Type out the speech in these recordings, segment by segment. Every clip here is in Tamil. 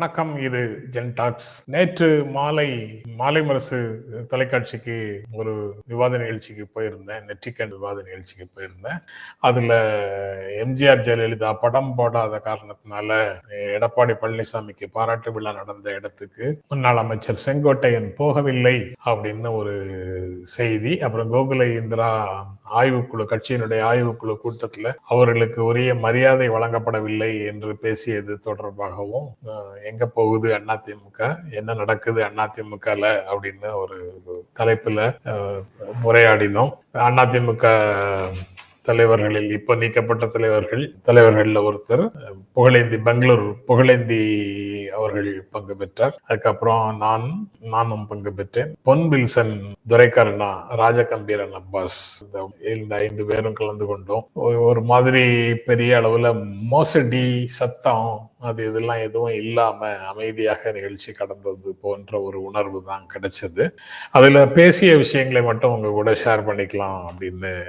வணக்கம் இது ஜென்டாக்ஸ் நேற்று மாலை மாலை மரசு தொலைக்காட்சிக்கு ஒரு விவாத நிகழ்ச்சிக்கு போயிருந்தேன். நெற்றிக்கண் விவாத நிகழ்ச்சிக்கு போயிருந்தேன். அதுல எம்ஜிஆர் ஜெயலலிதா படம் போடாத காரணத்தினால எடப்பாடி பழனிசாமிக்கு பாராட்டு விழா நடந்த இடத்துக்கு முன்னாள் அமைச்சர் செங்கோட்டையன் போகவில்லை அப்படின்னு ஒரு செய்தி. அப்புறம் கோகுல இந்திரா ஆய்வுக்குழு கட்சியினுடைய ஆய்வுக்குழு கூட்டத்தில் அவர்களுக்கு உரிய மரியாதை வழங்கப்படவில்லை என்று பேசியது தொடர்பாகவும் எங்க போகுது அதிமுக என்ன நடக்குது அதிமுகல அப்படின்னு ஒரு தலைப்புல உரையாடினோம். அதிமுக தலைவர்களில் இப்ப நீக்கப்பட்ட தலைவர்கள் தலைவர்கள்ல ஒருத்தர் புகழேந்தி பெங்களூர் புகழேந்தி அவர்கள் பங்கு பெற்றார். அதுக்கப்புறம் நான் நானும் பங்கு பெற்றேன். பொன் வில்சன் துரைக்கருணா ராஜகம்பீரன் அப்பாஸ் இந்த ஐந்து பேரும் கலந்து கொண்டோம். ஒரு- மாதிரி பெரிய அளவுல மோசடி சத்தம் அது இதெல்லாம் எதுவும் இல்லாம அமைதியாக நிகழ்ச்சி கடந்தது போன்ற ஒரு உணர்வு தான் கிடைச்சது. அதுல பேசிய விஷயங்களை மட்டும் உங்க கூட ஷேர் பண்ணிக்கலாம் அப்படின்னு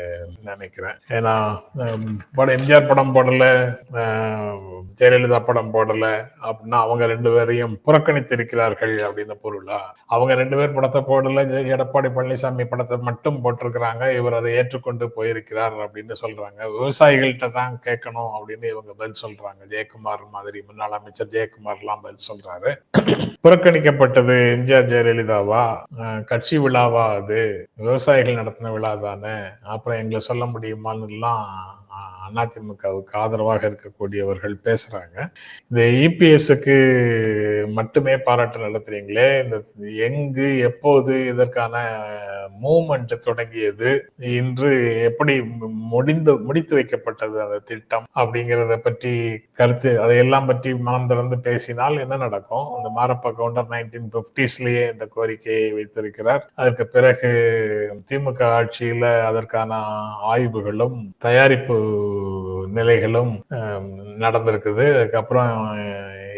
நினைக்கிறேன். ஏன்னா படம் எம்ஜிஆர் படம் போடல ஜெயலலிதா படம் போடல அப்படின்னா அவங்க ரெண்டு ரெண்டு பேரையும் புறக்கணித்திருக்கிறார்கள் அப்படின்னு பொருளா? அவங்க ரெண்டு பேர் படத்தை போடல எடப்பாடி பழனிசாமி படத்தை மட்டும் போட்டிருக்கிறாங்க இவர் அதை ஏற்றுக்கொண்டு போயிருக்கிறார் அப்படின்னு சொல்றாங்க. விவசாயிகள்கிட்ட தான் கேட்கணும் அப்படின்னு இவங்க பதில் சொல்றாங்க. ஜெயக்குமார் மாதிரி முன்னாள் அமைச்சர் ஜெயக்குமார் எல்லாம் பதில் சொல்றாரு. புறக்கணிக்கப்பட்டது எம்ஜிஆர் ஜெயலலிதாவா? கட்சி விழாவா அது? விவசாயிகள் நடத்தின விழா தானே அப்புறம் எங்களை சொல்ல முடியுமான்னு எல்லாம் அதிமுகவுக்கு ஆதரவாக இருக்கக்கூடியவர்கள் பேசுறாங்க. இந்த இபிஎஸ்க்கு மட்டுமே பாராட்டு நடத்துறீங்களே இந்த எங்கு எப்போது இதற்கான மூமெண்ட் தொடங்கியது இன்று எப்படி மு- முடிந்து முடித்து வைக்கப்பட்டது அந்த திட்டம் அப்படிங்கிறத பற்றி கருத்து அதையெல்லாம் பற்றி மனம் திறந்து பேசினால் என்ன நடக்கும்? அந்த மாரப்ப கவுண்டர் நைன்டீன் பிப்டிஸ்லயே இந்த கோரிக்கையை வைத்திருக்கிறார். அதற்கு பிறகு திமுக ஆட்சியில அதற்கான ஆய்வுகளும் தயாரிப்பு Ciao. நிலைகளும் நடந்திருக்குது. அதுக்கப்புறம்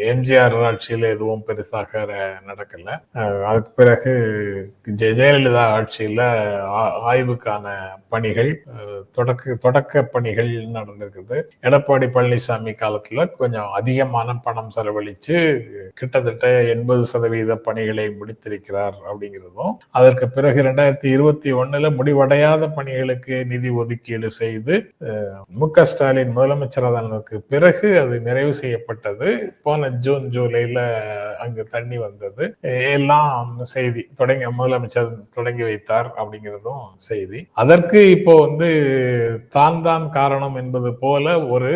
எம்ஜிஆர் ஆட்சியில் எதுவும் பெருசாக நடக்கலை. நடக்கல அதுக்கு பிறகு ஜெய ஜெயலலிதா ஆட்சியில் ஆ- ஆய்வுக்கான பணிகள் தொடக்க தொடக்க பணிகள் நடந்திருக்குது. எடப்பாடி பழனிசாமி காலத்தில் கொஞ்சம் அதிகமான பணம் செலவழித்து கிட்டத்தட்ட எண்பது சதவீத பணிகளை முடித்திருக்கிறார் அப்படிங்கிறதும் அதற்கு பிறகு ரெண்டாயிரத்தி இருபத்தி ஒண்ணுல முடிவடையாத பணிகளுக்கு நிதி ஒதுக்கீடு செய்து மு க ஸ்டாலின் முதலமைச்சரானதுக்கு பிறகு அது நிறைவு செய்யப்பட்டது. போன ஜூன் ஜூலைல அங்கு தண்ணி வந்தது. எல்லாம் செய்தி தொடங்கி முதலமைச்சர் தொடங்கி வைத்தார் அப்படிங்கிறதும் செய்தி. அதற்கு இப்போ வந்து தான் தான் காரணம் என்பது போல ஒரு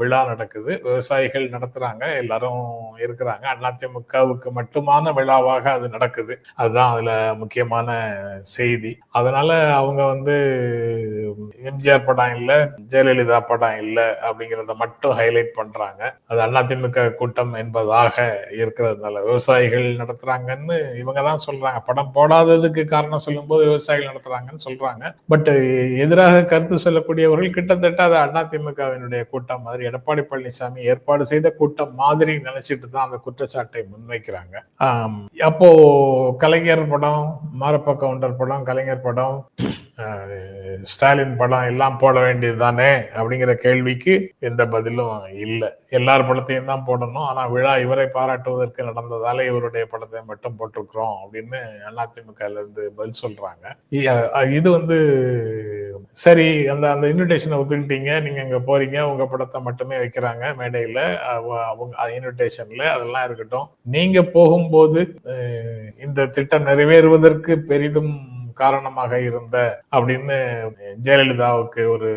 விழா நடக்குது. விவசாயிகள் நடத்துறாங்க எல்லாரும் இருக்கிறாங்க. அதிமுகவுக்கு மட்டுமான விழாவாக அது நடக்குது. அதுதான் அதுல முக்கியமான செய்தி. அதனால அவங்க வந்து எம்ஜிஆர் படம் இல்ல ஜெயலலிதா படம் இல்ல அப்படிங்கறத மட்டும் ஹைலைட் பண்றாங்க. அது அதிமுக கூட்டம் என்பதாக இருக்கிறதுனால விவசாயிகள் நடத்துறாங்கன்னு இவங்க தான் சொல்றாங்க. படம் போடாததுக்கு காரணம் சொல்லும்போது விவசாயிகள் நடத்துறாங்கன்னு சொல்றாங்க. பட் எதிராக கருத்து சொல்லக்கூடியவர்கள் கிட்டத்தட்ட அது அதிமுகவினுடைய கூட்டம் மாதிரி எடப்பாடி பழனிசாமி ஏற்பாடு செய்த கூட்டம் மாதிரி நினைச்சிட்டு தான் அந்த குற்றச்சாட்டை முன்வைக்கிறாங்க. அப்போ கலைஞர் படம் மாரப்ப கவுண்டர் படம் கலைஞர் படம் ஸ்டாலின் படம் எல்லாம் போட வேண்டியது தானே அப்படிங்கிற கேள்வி கேள்விக்கு எந்த பதிலும் இல்லை. எல்லார் படத்தையும் தான் போடணும். ஆனா விழா இவரை பாராட்டுவதற்கு நடந்ததால இவருடைய படத்தை மட்டும் போட்டிருக்கிறோம் அப்படின்னு அதிமுக இருந்து பதில் சொல்றாங்க. இது வந்து சரி அந்த அந்த இன்விடேஷனை ஒத்துக்கிட்டீங்க. நீங்க அங்க போறீங்க. உங்க படத்தை மட்டுமே வைக்கிறாங்க மேடையில. அவங்க இன்விடேஷன்ல அதெல்லாம் இருக்கட்டும். நீங்க போகும்போது இந்த திட்டம் நிறைவேறுவதற்கு பெரிதும் காரணமாக இருந்த அப்படின்னு ஜெயலலிதாவுக்கு ஒரு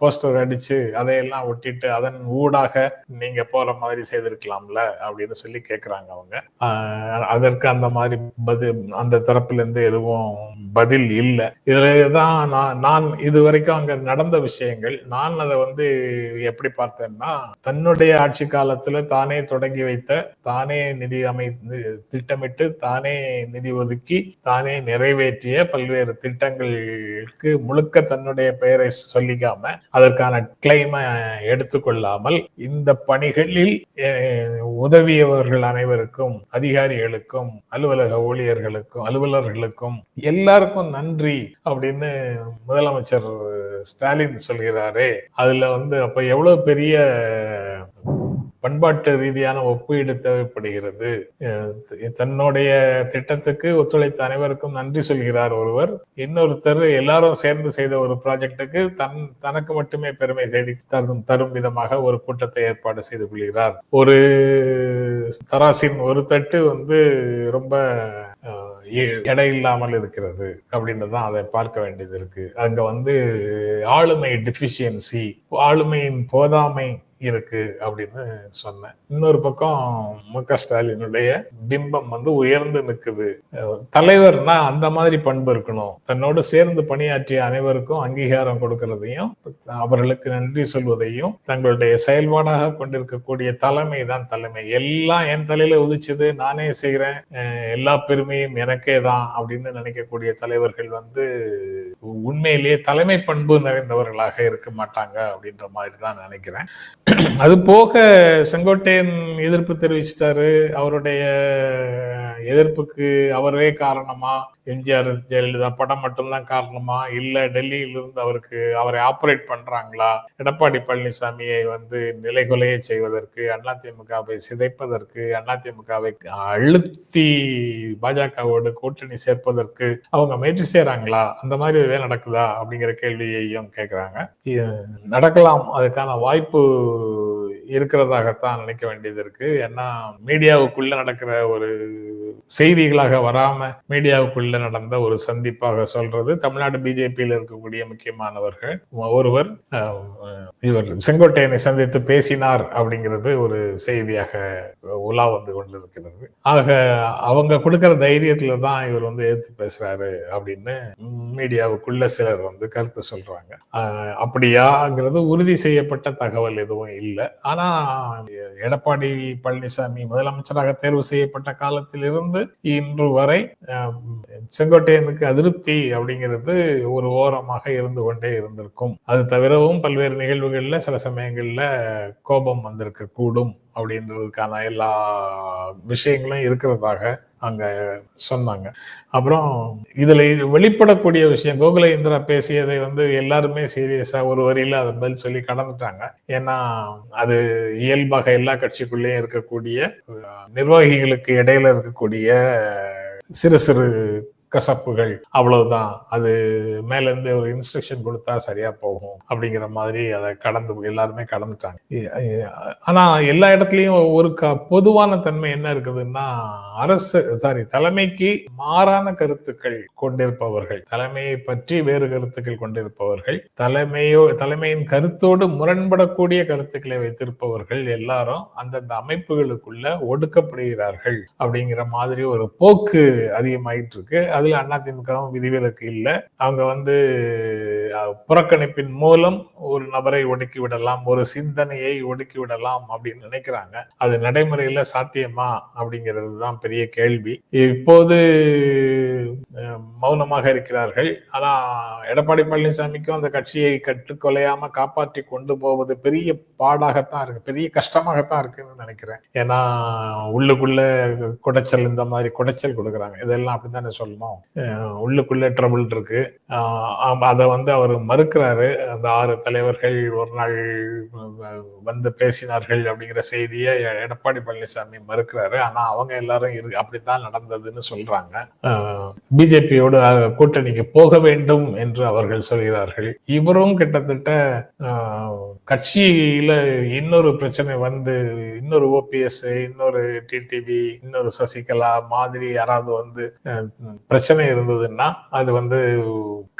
போஸ்டர் அடிச்சு அதையெல்லாம் ஒட்டிட்டு அதன் ஊடாக நீங்க போற மாதிரி செய்திருக்கலாம்ல அப்படின்னு சொல்லி கேக்குறாங்க அவங்க. அதற்கு அந்த மாதிரி பதில் அந்த தரப்புல இருந்து எதுவும் பதில் இல்லை. இதுலதான் நான் நான் இது வரைக்கும் அங்க நடந்த விஷயங்கள் நான் அதை வந்து எப்படி பார்த்தேன்னா தன்னுடைய ஆட்சி காலத்துல தானே தொடங்கி வைத்த தானே நிதி அமை திட்டமிட்டு தானே நிதி ஒதுக்கி தானே நிறைவேற்றிய பல்வேறு திட்டங்களுக்கு முழுக்க தன்னுடைய பெயரை சொல்லிக்காம அதற்கான கிளைமை எடுத்துக்கொள்ளாமல் இந்த பணிகளில் உதவியவர்கள் அனைவருக்கும் அதிகாரிகளுக்கும் அலுவலக ஊழியர்களுக்கும் அலுவலர்களுக்கும் எல்லாருக்கும் நன்றி அப்படின்னு முதலமைச்சர் ஸ்டாலின் சொல்கிறாரே. அதுல வந்து அப்ப எவ்வளவு பெரிய பண்பாட்டு ரீதியான ஒப்பீடு தேவைப்படுகிறது. தன்னுடைய திட்டத்துக்கு ஒத்துழைத்த அனைவருக்கும் நன்றி சொல்கிறார் ஒருவர். இன்னொருத்தர் எல்லாரும் சேர்ந்து செய்த ஒரு ப்ராஜெக்டுக்கு தன் தனக்கு மட்டுமே பெருமை தேடி தரும் தரும் விதமாக ஒரு கூட்டத்தை ஏற்பாடு செய்து கொள்கிறார். ஒரு தராசின் ஒரு தட்டு வந்து ரொம்ப எடை இல்லாமல் இருக்கிறது அப்படின்னு தான் அதை பார்க்க வேண்டியது இருக்கு. அங்க வந்து ஆளுமை டிஃபிஷியன்சி ஆளுமையின் போதாமை இருக்கு அப்படின்னு சொன்னேன். இன்னொரு பக்கம் மு க ஸ்டாலினுடைய பிம்பம் வந்து உயர்ந்து நிற்குது தலைவர்னா அந்த மாதிரி பண்பு இருக்கணும். தன்னோடு சேர்ந்து பணியாற்றிய அனைவருக்கும் அங்கீகாரம் கொடுக்கறதையும் அவர்களுக்கு நன்றி சொல்வதையும் தங்களுடைய செயல்பாடாக கொண்டிருக்கக்கூடிய தலைமை தான் தலைமை. எல்லாம் என் தலையில உதிச்சது நானே செய்கிறேன் எல்லா பெருமையும் எனக்கே தான் அப்படின்னு நினைக்கக்கூடிய தலைவர்கள் வந்து உண்மையிலேயே தலைமை பண்பு நிறைந்தவர்களாக இருக்க மாட்டாங்க அப்படின்ற மாதிரி தான் நினைக்கிறேன். அது போக செங்கோட்டையன் எதிர்ப்பு தெரிவிச்சிட்டாரு. அவருடைய எதிர்ப்புக்கு அவரே காரணமா எம்ஜிஆர் ஜெயலலிதா படம் மட்டும்தான் காரணமா? இல்ல டெல்லியிலிருந்து அவருக்கு அவரை ஆப்ரேட் பண்றாங்களா? எடப்பாடி பழனிசாமியை வந்து நிலைகொலையை செய்வதற்கு அதிமுகவை சிதைப்பதற்கு அதிமுகவை அழுத்தி பாஜகவோடு கூட்டணி சேர்ப்பதற்கு அவங்க முயற்சி செய்யறாங்களா அந்த மாதிரி இதே நடக்குதா? அப்படிங்கிற கேள்வியையும் கேட்கிறாங்க நடக்கலாம் அதுக்கான வாய்ப்பு இருக்கிறதாகத்தான் நினைக்க வேண்டியது இருக்கு. ஏன்னா மீடியாவுக்குள்ள நடக்கிற ஒரு செய்திகளாக வராம மீடியாவுக்குள்ள நடந்த ஒரு சந்திப்பாக சொல்றது தமிழ்நாடு பிஜேபியில் இருக்கக்கூடிய முக்கியமானவர்கள். ஒருவர் இவர் செங்கோட்டையனை சந்தித்து பேசினார் அப்படிங்கிறது ஒரு செய்தியாக உலா வந்து கொண்டிருக்கிறது. ஆக அவங்க கொடுக்கிற தைரியத்துல தான் இவர் வந்து எதிர்த்து பேசுறாரு அப்படின்னு மீடியாவுக்குள்ள சிலர் வந்து கருத்து சொல்றாங்க. அப்படியாங்கிறது உறுதி செய்யப்பட்ட தகவல் எதுவும் இல்லை. ஆனா எடப்பாடி பழனிசாமி முதலமைச்சராக தேர்வு செய்யப்பட்ட காலத்திலிருந்து இன்று வரை செங்கோட்டையனுக்கு அதிருப்தி அப்படிங்கிறது ஒரு ஓரமாக இருந்து கொண்டே இருந்திருக்கும். அது தவிரவும் பல்வேறு நிகழ்வுகளில் சில சமயங்களில் கோபம் வந்திருக்க கூடும் அப்படின்றதுக்கான எல்லா விஷயங்களும் இருக்கிறதாக அங்க சொன்னாங்க. அப்புறம் இதுல வெளிப்படக்கூடிய விஷயம் கோகுல இந்திரா பேசியதை வந்து எல்லாருமே சீரியஸா ஒரு வரியில அதை பதில் சொல்லி கடந்துட்டாங்க. ஏன்னா அது இயல்பாக எல்லா கட்சிக்குள்ளேயும் இருக்கக்கூடிய நிர்வாகிகளுக்கு இடையில இருக்கக்கூடிய சிறு சிறு கசப்புகள் அவ்வளவுதான். அது மேல இருந்து ஒரு இன்ஸ்ட்ரக்ஷன் கொடுத்தா சரியா போகும் அப்படிங்கிற மாதிரி அதை கடந்து எல்லாருமே கடந்துட்டாங்க. ஆனா எல்லா இடத்துலயும் ஒரு க பொதுவான தன்மை என்ன இருக்குதுன்னா அரசு சாரி தலைமைக்கு மாறான கருத்துக்கள் கொண்டிருப்பவர்கள். தலைமையை பற்றி வேறு கருத்துக்கள் கொண்டிருப்பவர்கள். தலைமையோ தலைமையின் கருத்தோடு முரண்படக்கூடிய கருத்துக்களை வைத்திருப்பவர்கள் எல்லாரும் அந்தந்த அமைப்புகளுக்குள்ள ஒடுக்கப்படுகிறார்கள் அப்படிங்கிற மாதிரி ஒரு போக்கு அதிகமாயிட்டு இருக்கு. அதுல அதிமுகவும் விதிவிலக்கு இல்லை. அவங்க வந்து புறக்கணிப்பின் மூலம் ஒரு நபரை ஒடுக்கி விடலாம் ஒரு சிந்தனையை ஒடுக்கி விடலாம் அப்படின்னு நினைக்கிறாங்க. அது நடைமுறையில சாத்தியமா அப்படிங்கிறது தான் பெரிய கேள்வி. இப்போது மௌனமாக இருக்கிறார்கள். ஆனா எடப்பாடி பழனிசாமிக்கும் அந்த கட்சியை கட்டுக்கொலையாம காப்பாற்றி கொண்டு போவது பெரிய பாடாகத்தான் இருக்கு பெரிய கஷ்டமாகத்தான் இருக்குன்னு நினைக்கிறேன். ஏன்னா உள்ளுக்குள்ள குடைச்சல் இந்த மாதிரி குடைச்சல் கொடுக்குறாங்க. இதெல்லாம் அப்படித்தானே சொல்லணும்? உள்ளுக்குள்ள ட்ரபிள் இருக்கு. அதை வந்து அவர் மறுக்கிறாரு. அந்த ஆறு தலைவர்கள் ஒரு நாள் வந்து பேசினார்கள் அப்படிங்கிற செய்தியை எடப்பாடி பழனிசாமி மறுக்கிறாரு. ஆனா அவங்க எல்லாரும் இரு அப்படித்தான் நடந்ததுன்னு சொல்றாங்க. பிஜேபியோடு கூட்டணிக்கு போக வேண்டும் என்று அவர்கள் சொல்கிறார்கள். இவரும் கிட்டத்தட்ட கட்சியில இன்னொரு பிரச்சனை வந்து இன்னொரு ஓபிஎஸ் இன்னொரு டிடிவி இன்னொரு சசிகலா மாதிரி யாராவது வந்து பிரச்சனை இருந்ததுன்னா அது வந்து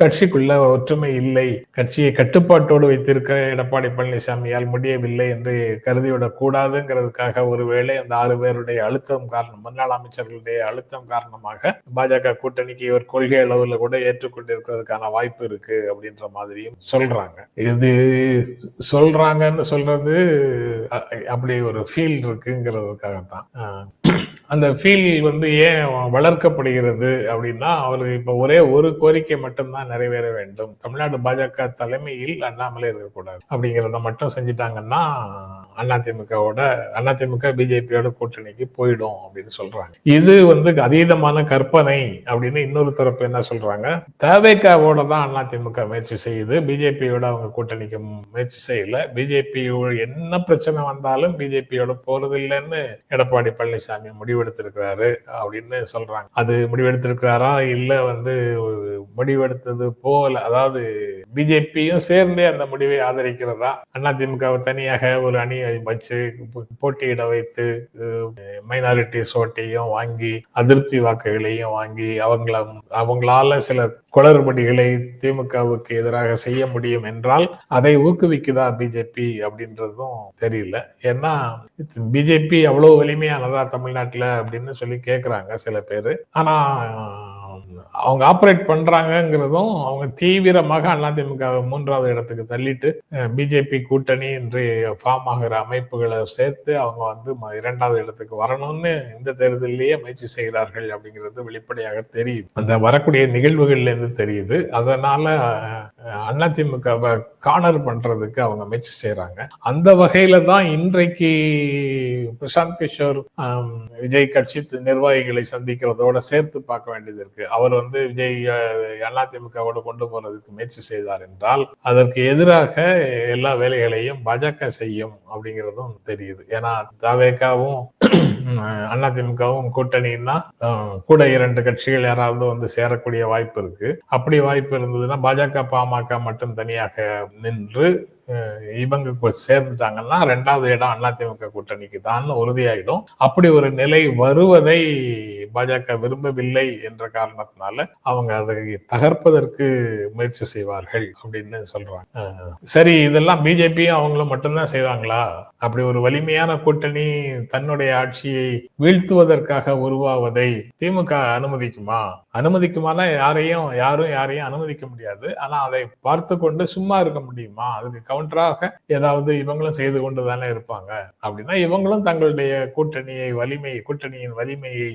கட்சிக்குள்ள ஒற்றுமை இல்லை. கட்சியை கட்டுப்பாட்டோடு வைத்திருக்கிற எடப்பாடி பழனிசாமியால் முடியவில்லை என்று கருதிவிடக் கூடாதுங்கிறதுக்காக ஒருவேளை அந்த ஆறு பேருடைய அழுத்தம் காரணம் முன்னாள் அமைச்சர்களுடைய அழுத்தம் காரணமாக பாஜக கூட்டணிக்கு இவர் கொள்கை அளவில் கூட ஏற்றுக்கொண்டிருக்கிறதுக்கான வாய்ப்பு இருக்கு அப்படின்ற மாதிரியும் சொல்றாங்க. இது சொல்றாங்கன்னு சொல்றது அப்படி ஒரு ஃபீல் இருக்குங்கிறதுக்காகத்தான். அந்த ஃபீல் வந்து ஏன் வளர்க்கப்படுகிறது அப்படின்னா அவர் இப்போ ஒரே ஒரு கோரிக்கை மட்டும்தான் நிறைவேற வேண்டும். தமிழ்நாடு பாஜக தலைமையில் அண்ணாமலை இருக்கக்கூடாது அப்படிங்கிறத மட்டும் செஞ்சுட்டாங்கன்னா அதிமுகவோட அதிமுக பிஜேபியோட கூட்டணிக்கு போயிடும் அப்படின்னு சொல்றாங்க. இது வந்து அதீதமான கற்பனை அப்படின்னு இன்னொரு தரப்பு என்ன சொல்றாங்க? தேவைக்காவோட தான் அதிமுக முயற்சி செய்யுது. பிஜேபியோட அவங்க கூட்டணிக்கு முயற்சி செய்யல. பிஜேபியோட என்ன பிரச்சனை வந்தாலும் பிஜேபியோட போறது இல்லைன்னு எடப்பாடி பழனிசாமி முடிவு முடிவெடுத்திருக்கிறாரு அப்படின்னு சொல்றாங்க. அது முடிவெடுத்திருக்கிறாரா? இல்ல வந்து முடிவெடுத்தது போல அதாவது பிஜேபியும் சேர்ந்தே அந்த முடிவை ஆதரிக்கிறதா? அதிமுகவை தனியாக ஒரு அணியை வச்சு போட்டியிட வைத்து மைனாரிட்டி சோட்டையும் வாங்கி அதிருப்தி வாக்குகளையும் வாங்கி அவங்கள அவங்களால சில குளறுபடிகளை திமுகவுக்கு எதிராக செய்ய முடியும் என்றால் அதை ஊக்குவிக்குதா பிஜேபி அப்படின்றதும் தெரியல. ஏன்னா பிஜேபி அவ்வளவு வலிமையானதா தமிழ்நாட்டில் அப்படின்னு சொல்லி கேட்குறாங்க சில பேர். ஆனால் அவங்க ஆப்ரேட் பண்றாங்கிறதும் அவங்க தீவிரமாக அதிமுக மூன்றாவது இடத்துக்கு தள்ளிட்டு பிஜேபி கூட்டணி என்று ஃபார்ம் ஆகிற அமைப்புகளை சேர்த்து அவங்க வந்து இரண்டாவது இடத்துக்கு வரணும்னு இந்த தேர்தலிலேயே முயற்சி செய்கிறார்கள் அப்படிங்கிறது வெளிப்படையாக தெரியுது. அந்த வரக்கூடிய நிகழ்வுகள்ல இருந்து தெரியுது. அதனால அதிமுகவை கார்னர் பண்றதுக்கு அவங்க முயற்சி செய்யறாங்க அந்த வகையில தான் இன்றைக்கு பிரசாந்த் கிஷோர் விஜய் கட்சி நிர்வாகிகளை சந்திக்கிறதோட சேர்த்து பார்க்க வேண்டியது இருக்கு. அவர் அவர் வந்து விஜய் அதிமுகவோடு கொண்டு போறதுக்கு முயற்சி செய்தார் என்றால் அதற்கு எதிராக எல்லா வேலைகளையும் பாஜக செய்யும் அப்படிங்கிறதும் தெரியுது. ஏன்னா தாவேக்காவும் அதிமுகவும் கூட்டணின்னா கூட இரண்டு கட்சிகள் யாராவது வந்து சேரக்கூடிய வாய்ப்பு இருக்கு. அப்படி வாய்ப்பு இருந்ததுன்னா பாஜக பாமக மட்டும் தனியாக நின்று இவங்க சேர்ந்துட்டாங்கன்னா ரெண்டாவது இடம் அதிமுக கூட்டணிக்கு தான் உறுதியாயிடும். அப்படி ஒரு நிலை வருவதை பாஜக விரும்பவில்லை என்ற காரணத்தினால அவங்க அதை தகர்ப்பதற்கு முயற்சி செய்வார்கள் அப்படின்னு சொல்றாங்க. சரி இதெல்லாம் பிஜேபியும் அவங்களும் மட்டும்தான் செய்வாங்களா? அப்படி ஒரு வலிமையான கூட்டணி தன்னுடைய ஆட்சியை வீழ்த்துவதற்காக உருவாவதை திமுக அனுமதிக்குமா? அனுமதிக்குமானா யாரையும் யாரும் யாரையும் அனுமதிக்க முடியாது. ஆனா அதை பார்த்து கொண்டு சும்மா இருக்க முடியுமா? அதுக்கு கவுண்டராக ஏதாவது இவங்களும் செய்து கொண்டு தானே இருப்பாங்க. அப்படின்னா இவங்களும் தங்களுடைய கூட்டணியை வலிமை கூட்டணியின் வலிமையை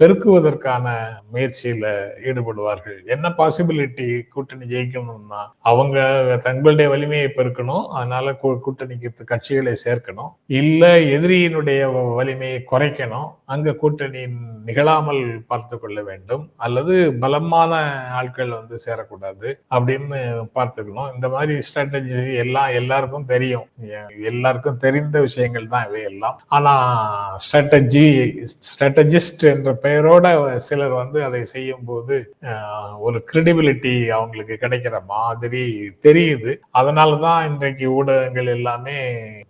பெருக்குவதற்கான முயற்சியில ஈடுபடுவார்கள். என்ன பாசிபிலிட்டி கூட்டணி ஜெயிக்கணும்னா அவங்க தங்களுடைய வலிமையை பெருக்கணும் அதனால கூட்டணிக்கு கட்சிகளை சேர்க்கணும். இல்ல எதிரியினுடைய வலிமையை குறைக்கணும் அங்க கூட்டணி நிகழாமல் பார்த்து கொள்ள வேண்டும். அல்லது பலமான ஆட்கள் வந்து சேரக்கூடாது அப்படின்னு பார்த்துக்கணும். இந்த மாதிரி ஸ்ட்ராட்டஜி எல்லாம் எல்லாருக்கும் தெரியும். எல்லாருக்கும் தெரிந்த விஷயங்கள் தான் இவை எல்லாம். ஆனா ஸ்ட்ராட்டஜி ஸ்ட்ராட்டஜிஸ்ட் என்ற பெயரோட சிலர் வந்து அதை செய்யும் போது ஒரு கிரெடிபிலிட்டி அவங்களுக்கு கிடைக்கிற மாதிரி தெரியுது. அதனாலதான் இன்றைக்கு ஊடகங்கள் எல்லாமே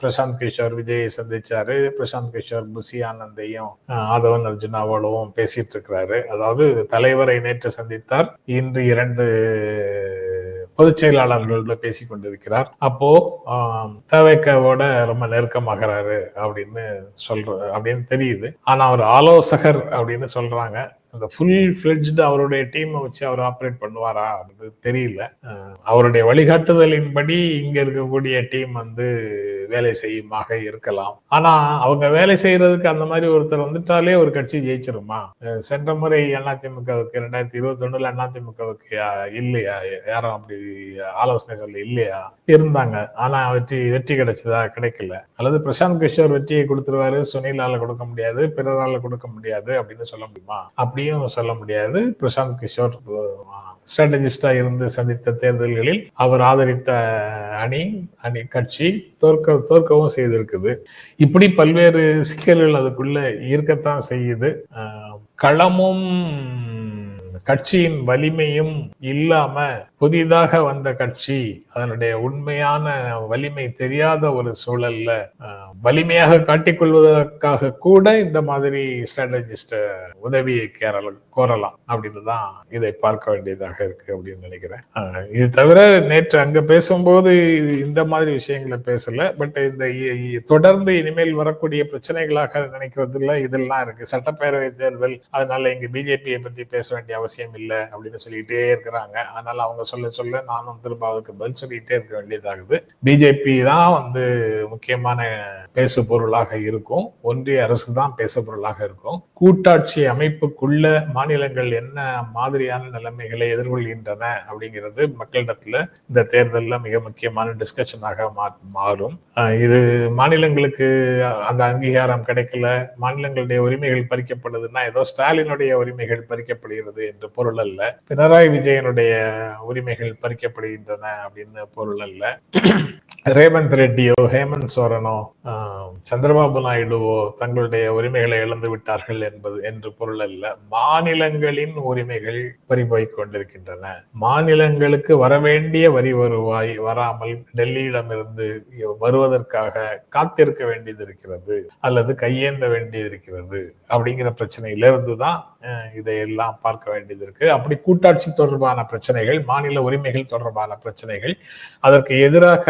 பிரசாந்த் கிஷோர் விஜயை சந்திச்சாரு. பிரசாந்த் கிஷோர் புசி ஆனந்தையும் ஆதவன் அர்ஜுனாவோடவும் பேசிட்டு இருக்கிறாரு. அதாவது தலைவரை நேற்று சந்தித்தார். இன்று இரண்டு பொதுச் செயலாளர்களோட பேசி கொண்டிருக்கிறார் அப்போ தவேக்காவோட ரொம்ப நெருக்கமாகிறாரு அப்படின்னு சொல்ற அப்படின்னு தெரியுது. ஆனா அவர் ஆலோசகர் அப்படின்னு சொல்றாங்க. அந்த ஃபுல் ஃபிளட்ஜ்டு அவருடைய டீமை வச்சு அவர் ஆப்ரேட் பண்ணுவாரா அப்படின்னு தெரியல. அவருடைய வழிகாட்டுதலின்படி இங்க இருக்கக்கூடிய டீம் வந்து வேலை செய்யுமாக இருக்கலாம். ஆனா அவங்க வேலை செய்யறதுக்கு அந்த மாதிரி ஒருத்தர் வந்துட்டாலே ஒரு கட்சி ஜெயிச்சிருமா? சென்ற முறை அதிமுகவுக்கு ரெண்டாயிரத்தி இருபத்தி ஒண்ணுல அதிமுகவுக்கு இல்லையா? யாரும் அப்படி ஆலோசனை சொல்ல இல்லையா? இருந்தாங்க. ஆனா வெற்றி வெற்றி கிடைச்சதா? கிடைக்கல. அல்லது பிரசாந்த் கிஷோர் வெற்றியை கொடுத்துருவாரு சுனிலால கொடுக்க முடியாது பிறரால கொடுக்க முடியாது அப்படின்னு சொல்ல முடியுமா? அப்படியும் சொல்ல முடியாது. பிரசாந்த் கிஷோர் ஸ்ட்ராட்டஜிஸ்டா இருந்து சந்தித்த தேர்தல்களில் அவர் ஆதரித்த அணி அணி கட்சி தோற்க தோற்கவும் செய்திருக்குது. இப்படி பல்வேறு சிக்கல்கள் அதுக்குள்ள இருக்கத்தான் செய்யுது. களமும் கட்சியின் வலிமையும் இல்லாம புதிதாக வந்த கட்சி அதனுடைய உண்மையான வலிமை தெரியாத ஒரு சூழல்ல வலிமையாக காட்டிக்கொள்வதற்காக கூட இந்த மாதிரி ஸ்ட்ராட்டஜிஸ்ட உதவியை கேரள கோரலாம் அப்படின்னு தான் இதை பார்க்க வேண்டியதாக இருக்கு அப்படின்னு நினைக்கிறேன். இது தவிர நேற்று அங்க பேசும்போது இந்த மாதிரி விஷயங்களை பேசல. பட் இந்த தொடர்ந்து இனிமேல் வரக்கூடிய பிரச்சனைகளாக நினைக்கிறதுல இதெல்லாம் இருக்கு. சட்டப்பேரவை தேர்தல் அதனால இங்க பிஜேபியை பத்தி பேச வேண்டிய அவசியம் அவசியம் இல்லை அப்படின்னு சொல்லிட்டே இருக்கிறாங்க. அதனால அவங்க சொல்ல சொல்ல நானும் திரும்ப அதுக்கு பதில் சொல்லிட்டே இருக்க வேண்டியதாகுது. பிஜேபி தான் வந்து முக்கியமான பேசு பொருளாக இருக்கும். ஒன்றிய அரசு தான் பேசு பொருளாக இருக்கும். கூட்டாட்சி அமைப்புக்குள்ள மாநிலங்கள் என்ன மாதிரியான நிலைமைகளை எதிர்கொள்கின்றன அப்படிங்கிறது மக்களிடத்துல இந்த தேர்தலில் மிக முக்கியமான டிஸ்கஷனாக மாறும். இது மாநிலங்களுக்கு அந்த அங்கீகாரம் கிடைக்கல மாநிலங்களுடைய உரிமைகள் பறிக்கப்படுதுன்னா ஏதோ ஸ்டாலினுடைய உரிமைகள் பறிக்கப்படுகிறது என்று பொருள் அல்ல. பினராயி விஜயனுடைய உரிமைகள் பறிக்கப்படுகின்றன அப்படின்னு பொருள் அல்ல. ரேவந்த் ரெட்டியோ ஹேமந்த் சோரனோ சந்திரபாபு நாயுடுவோ தங்களுடைய உரிமைகளை இழந்து விட்டார்கள் என்பது என்று பொருள் அல்ல. மாநிலங்களின் உரிமைகள் பறிபோய் கொண்டிருக்கின்றன. மாநிலங்களுக்கு வரவேண்டிய வரி வருவாய் வராமல் டெல்லியிடமிருந்து வருவதற்காக காத்திருக்க வேண்டியது இருக்கிறது அல்லது கையேந்த வேண்டியது இருக்கிறது. அப்படிங்கிற பிரச்சனையிலிருந்து தான் இதையெல்லாம் பார்க்க வேண்டியது இருக்கு. அப்படி கூட்டாட்சி தொடர்பான பிரச்சனைகள் மாநில உரிமைகள் தொடர்பான பிரச்சனைகள் அதற்கு எதிராக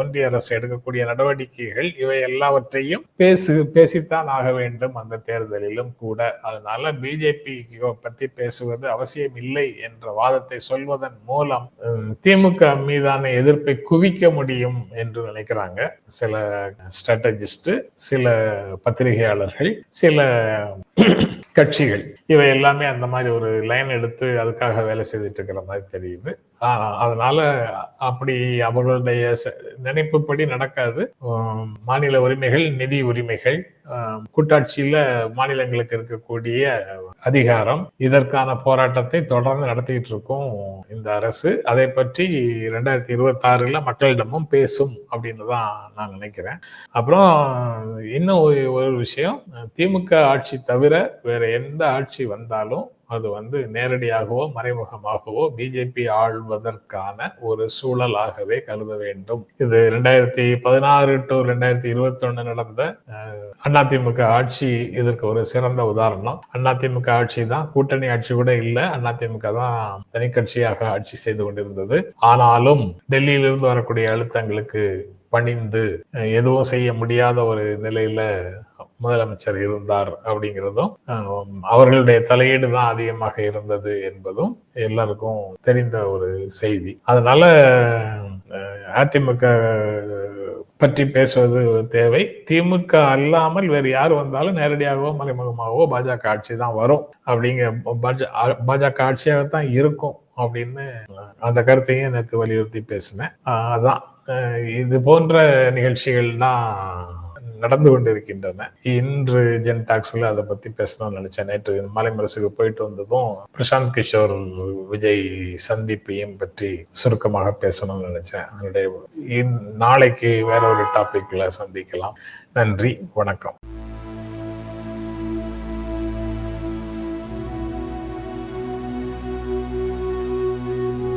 ஒன்றிய அரசு எடுக்கக்கூடிய நடவடிக்கைகள் இவை எல்லாவற்றையும் பேசு பேசித்தான் ஆக வேண்டும் அந்த தேர்தலிலும் கூட. அதனால பிஜேபி பத்தி பேசுவது அவசியம் இல்லை என்ற வாதத்தை சொல்வதன் மூலம் திமுக மீதான எதிர்ப்பை குவிக்க முடியும் என்று நினைக்கிறாங்க. சில ஸ்ட்ராட்டஜிஸ்ட் சில பத்திரிகையாளர்கள் சில கட்சிகள் இவை எல்லாமே அந்த மாதிரி ஒரு லைன் எடுத்து அதுக்காக வேலை செய்துட்டு இருக்கிற மாதிரி தெரியுது. அதனால அப்படி அவர்களுடைய நினைப்புப்படி நடக்காது. மாநில உரிமைகள் நிதி உரிமைகள் கூட்டாட்சியில மாநிலங்களுக்கு இருக்கக்கூடிய அதிகாரம் இதற்கான போராட்டத்தை தொடர்ந்து நடத்திட்டு இருக்கும் இந்த அரசு. அதை பற்றி ரெண்டாயிரத்தி இருபத்தி ஆறுல மக்களிடமும் பேசும் அப்படின்னு தான் நான் நினைக்கிறேன். அப்புறம் இன்னும் ஒரு விஷயம் திமுக ஆட்சி தவிர வேற எந்த ஆட்சி வந்தாலும் அது வந்து நேரடியாகவோ மறைமுகமாகவோ பிஜேபி ஆள்வதற்கான ஒரு சூழலாகவே கருத வேண்டும். இது ரெண்டாயிரத்தி பதினாறு டு ரெண்டாயிரத்தி இருபத்தி ஒண்ணு நடந்த அதிமுக ஆட்சி இதற்கு ஒரு சிறந்த உதாரணம். அதிமுக ஆட்சி தான் கூட்டணி ஆட்சி கூட இல்லை. அதிமுக தான் தனி கட்சியாக ஆட்சி செய்து கொண்டிருந்தது. ஆனாலும் டெல்லியிலிருந்து வரக்கூடிய அழுத்தங்களுக்கு பணிந்து எதுவும் செய்ய முடியாத ஒரு நிலையில முதலமைச்சர் இருந்தார் அப்படிங்கிறதும் அவர்களுடைய தலையீடு தான் அதிகமாக இருந்தது என்பதும் எல்லாருக்கும் தெரிந்த ஒரு செய்தி. அதனால அதிமுக பற்றி பேசுவது தேவை. திமுக அல்லாமல் வேறு யார் வந்தாலும் நேரடியாகவோ மறைமுகமாகவோ பாஜக ஆட்சி தான் வரும். அப்படிங்க பாஜக ஆட்சியாக தான் இருக்கும் அப்படின்னு அந்த கருத்தையும் நேற்று வலியுறுத்தி பேசினேன். அதான். இது போன்ற நிகழ்ச்சிகள் தான் நடந்து கொண்டிருக்கின்றன. இன்று ஜென் டாக்ஸ்ல அதை பத்தி பேசணும்னு நினைச்சேன். நேற்று மலைமரசுக்கு போயிட்டு வந்ததும் பிரசாந்த் கிஷோர் விஜய் சந்திப்பையும் பற்றி சுருக்கமாக பேசணும்னு நினைச்சேன். அதனுடைய நாளைக்கு வேற ஒரு டாபிக்ல சந்திக்கலாம். நன்றி. வணக்கம்.